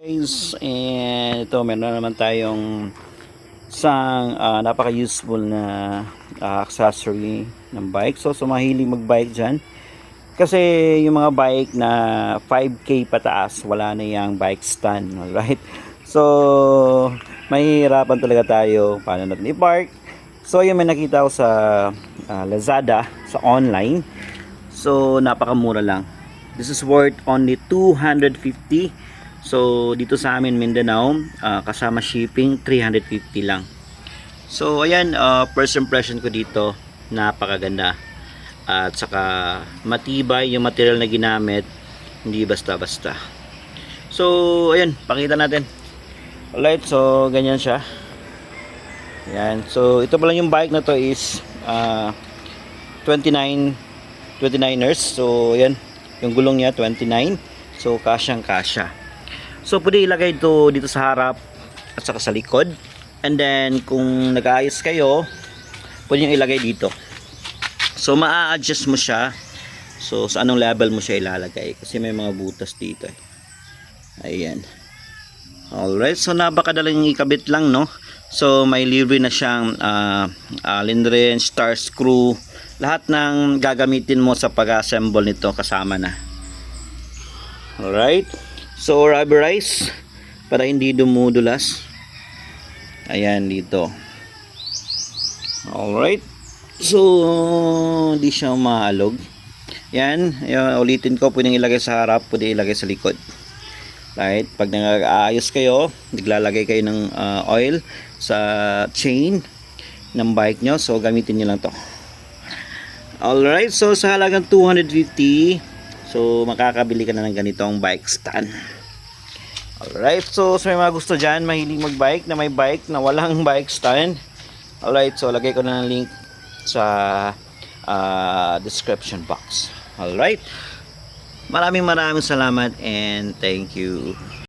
guys and ito meron na naman tayong isang ah, napaka-useful na ah, accessory ng bike. So so mahilig mag-bike dyan. Kasi yung mga bike na 5k pataas wala na yung bike stand alright? So mahihirapan talaga tayo paano natin i-park. So yung may nakita ko sa ah, Lazada sa online. So napakamura lang. This is worth only 250 So dito sa amin Mindanao, ah, kasama shipping 350 lang. So ayan, ah, first impression ko dito, napakaganda. At saka matibay yung material na ginamit, hindi basta-basta. So ayan, pakita natin. Alright, so ganyan siya. Ayan, so ito pala yung bike na to is ah, 29 29ers. So ayan, yung gulong niya 29. So kasyang kasya. So pwede ilagay ito dito sa harap at saka sa likod. And then kung nag-aayos kayo, pwede nyo ilagay dito. So maa-adjust mo siya. So sa anong level mo siya ilalagay kasi may mga butas dito eh. Ayan. Alright, so napakadaling ikabit lang no. So may libre na siyang uh, allen wrench, star screw, lahat ng gagamitin mo sa pag-assemble nito kasama na. Alright. So rubberize para hindi dumudulas. Ayan dito. Alright. So hindi siya maalog. Yan, Ayan, ulitin ko, pwedeng ilagay sa harap, pwede ilagay sa likod. Right? Pag nag-aayos kayo, naglalagay kayo ng ah, oil sa chain ng bike nyo. So, gamitin nyo lang to. Alright, so sa halagang 250, so makakabili ka na ng ganitong bike stand. Alright, so sa may mga gusto dyan, mahilig magbike na may bike na walang bike stand. Alright, so lagay ko na ng link sa ah, description box. Alright, maraming maraming salamat and thank you.